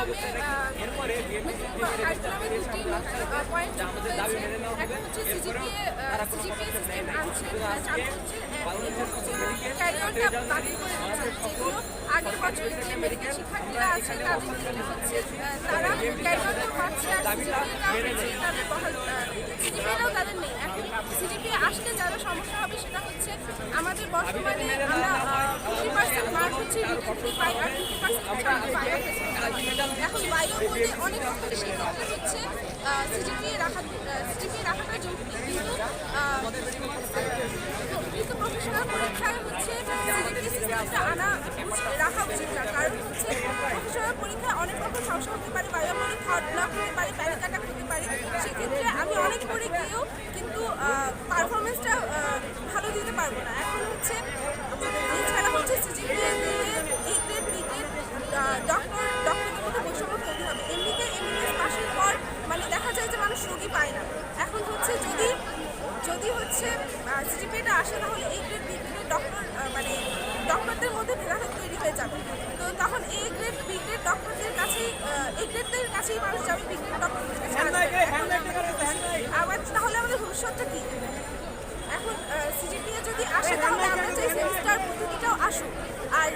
কারিকুলামে কারিকুলামে দুটি পয়েন্ট যুক্ত হয়েছে একটা হচ্ছে সিজিপিএ সিজিপিএ সিস্টেম আনছে চালু হচ্ছে ক্যারিয়ারটা বাতিল মেডিকেল শিক্ষার্থীরা আছে তাদের ক্ষেত্রে যারা সমস্যা হবে সেটা হচ্ছে আমাদের বর্তমানে আমরা অনেক রকম সেক্ষেত্রে রাখাটা জরুরি কিন্তু আহ, কিন্তু প্রফেশনাল পরীক্ষায় হচ্ছে সিজিপিএ সিস্টেমটা আনা উচিত- রাখা উচিত না কারণ হচ্ছে প্রফেশনাল পরীক্ষায় অনেক রকম সমস্যা হতে পারে বায়োমনি থার্ড ব্লক হতে পারে প্যানিক অ্যাটাক হতে পারে। সেক্ষেত্রে আমি অনেক পরে গিয়েও কিন্তু পারফরমেন্সটা ভালো দিতে পারব না। এখন হচ্ছে এছাড়া হচ্ছে সিজিপিএ এই গ্রেড বি গ্রেড ডক্টর ডক্টরদের মধ্যে বৈষম্য তৈরি হবে। এমনিতে এমবিবিএস পাশের পর মানে দেখা যায় যে মানুষ রোগী পায় না। এখন হচ্ছে যদি যদি হচ্ছে সিজিপিএটা আসে, তাহলে এই গ্রেড বি ডক্টরদের মধ্যে ভেদাভেদ তৈরি হয়ে যাবে। তো তখন এই গ্রেড বি গ্রেড ডক্টরদের কাছেই এই গ্রেডদের কাছেই মানুষ যাবে বি গ্রেড ডক্টরদের কাছে আসবে। আবার তাহলে আমাদের ভবিষ্যৎটা কি? এখন সিজিপিএ যদি আসে তাহলে আমরা চাই সেমিস্টার পদ্ধতিটাও আসুক। আর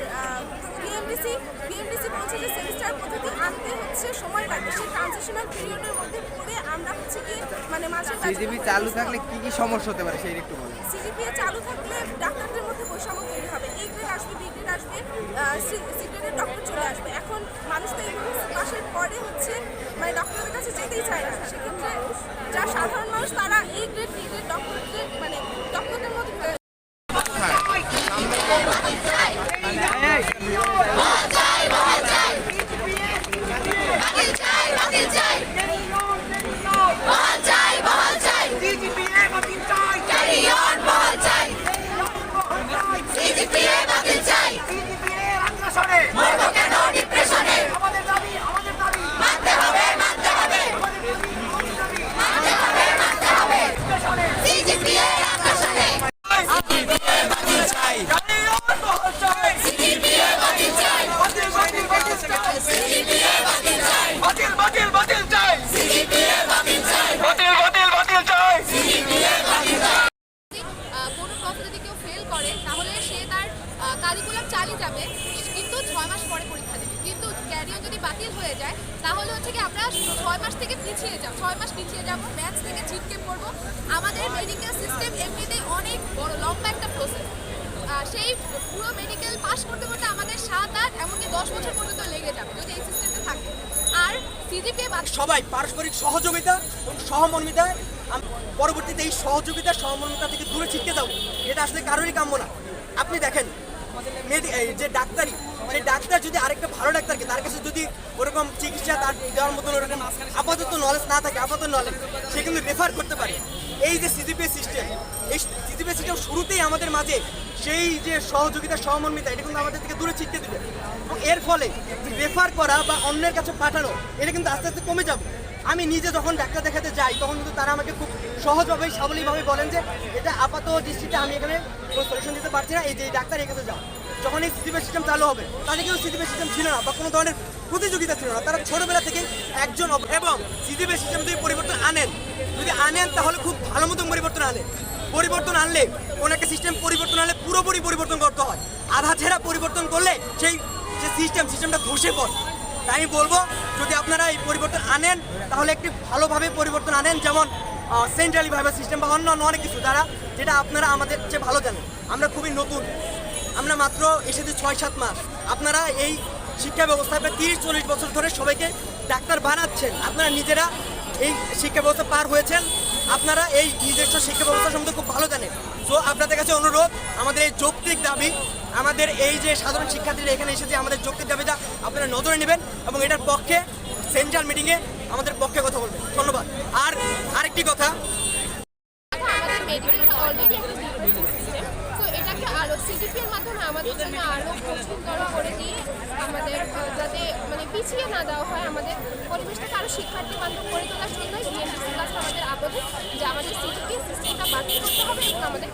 বিএমডিসি বিএমডিসি বলছে যে সেমিস্টার পদ্ধতি আনতে হচ্ছে সময় লাগবে। সেই ট্রানজিশনাল পিরিয়ডের মধ্যে পড়ে আমরা হচ্ছে কি মানে মাঝে সিজিবি চালু থাকলে কি কি সমস্যা হতে পারে সেই একটু বলেন। সিজিপিএ চালু থাকলে ডাক্তারদের মধ্যে বৈষম্য আসবে বি গ্রেড আসবে সি গ্রেডের ডক্টর চলে আসবে। এখন মানুষ তো এই পরে হচ্ছে মানে ডক্টরের কাছে যেতেই চায় না। সেক্ষেত্রে যা সাধারণ মানুষ, তারা এই গ্রেড বি গ্রেড ডক্টরদের মানে ডক্টরদের মধ্যে বাতিল বাতিল বাতিল চাই বাতিল বাতিল বাতিল চাই আহ, কোনো ক্লাসে যদি কেউ ফেল করে তাহলে সে তার কারিকুলাম চালিয়ে যাবে কিন্তু ছয় মাস পরে পরীক্ষা দেবে কিন্তু যদি বাতিল হয়ে যায়, তাহলে হচ্ছে কি আমরা ছয় মাস থেকে পিছিয়ে যাব, ছয় মাস পিছিয়ে যাব ম্যাথস থেকে ছিটকে পড়ব। আমাদের মেডিকেল সিস্টেম এমনিতেই অনেক বড়, লম্বা একটা প্রসেস সেই পুরো মেডিকেল পাস করতে করতে আমাদের সাত আট, এমনকি দশ বছর পর্যন্ত লেগে যাবে, যদি এই সিস্টেমটা থাকে। আর সিজিপিএ সবাই পারস্পরিক সহযোগিতা এবং সহমর্মিতায় পরবর্তীতে এই সহযোগিতা, সহমর্মিতা থেকে দূরে ছিটকে যাব এটা আসলে কারোরই কাম্য না। আপনি দেখেন যে ডাক্তারি সেই ডাক্তার যদি আরেকটা ভালো ডাক্তারকে তার কাছে যদি ওরকম চিকিৎসা তার দেওয়ার মতন ওরকম আপাতত নলেজ না থাকে, আপাতত নলেজ সে কিন্তু রেফার করতে পারে। এই যে সিজিপিএ সিস্টেম এই সিজিপিএ সিস্টেম শুরুতেই আমাদের মাঝে সেই যে সহযোগিতা সহমর্মিতা এটা কিন্তু আমাদের থেকে দূরে ছিটকে দিবে। এবং এর ফলে রেফার করা বা অন্যের কাছে পাঠানো, এটা কিন্তু আস্তে আস্তে কমে যাবে। আমি নিজে যখন ডাক্তার দেখাতে যাই, তখন কিন্তু তারা আমাকে খুব সহজভাবে সাবলীভাবে বলেন যে এটা আপাত দৃষ্টিতে আমি এখানে কোনো সলিউশন দিতে পারছি না, এই যে ডাক্তার কাছে যাও। যখন এই সিটিপে সিস্টেম চালু হবে তাদের কিন্তু সিটিপে সিস্টেম ছিল না বা কোনো ধরনের প্রতিযোগিতা ছিল না, তারা ছোটবেলা থেকে একজন এবং সিটিপে সিস্টেম যদি পরিবর্তন আনেন, যদি আনেন তাহলে খুব ভালো মতন পরিবর্তন আনেন পরিবর্তন আনলে কোনো একটা সিস্টেম পরিবর্তন আনলে পুরোপুরি পরিবর্তন করতে হয়। আধা ছেঁড়া পরিবর্তন করলে সেই যে সিস্টেম সিস্টেমটা ধসে পড়ে। তাই আমি বলব, যদি আপনারা এই পরিবর্তন আনেন, তাহলে একটি ভালোভাবে পরিবর্তন আনেন, যেমন সেন্ট্রালি ভাইবা সিস্টেম বা অন্য অনেক কিছু দ্বারা, যেটা আপনারা আমাদের চেয়ে ভালো জানেন। আমরা খুবই নতুন। আমরা মাত্র এসেছি ছয় সাত মাস। আপনারা এই শিক্ষা ব্যবস্থায় প্রায় তিরিশ চল্লিশ বছর ধরে সবাইকে ডাক্তার বানাচ্ছেন। আপনারা নিজেরা এই শিক্ষা ব্যবস্থা পার হয়েছেন। আপনারা এই নিজস্ব শিক্ষা ব্যবস্থা সম্বন্ধে খুব ভালো জানেন। তো আপনাদের কাছে অনুরোধ, আমাদের এই যৌক্তিক দাবি আমাদের এই যে সাধারণ শিক্ষার্থীরা এখানে এসেছে, আমাদের যৌক্তিক দাবিটা আপনারা নজরে নেবেন এবং এটার পক্ষে সেন্ট্রাল মিটিংয়ে আমাদের পক্ষে কথা বলবেন। ধন্যবাদ। আর আরেকটি কথা মাধ্যমে আমাদের জন্য করে আমাদের যাতে মানে পিছিয়ে না দেওয়া হয় আমাদের পরিবেশটাকে কাছে আমাদের যে আমাদের সিস্টেমটা এবং আমাদের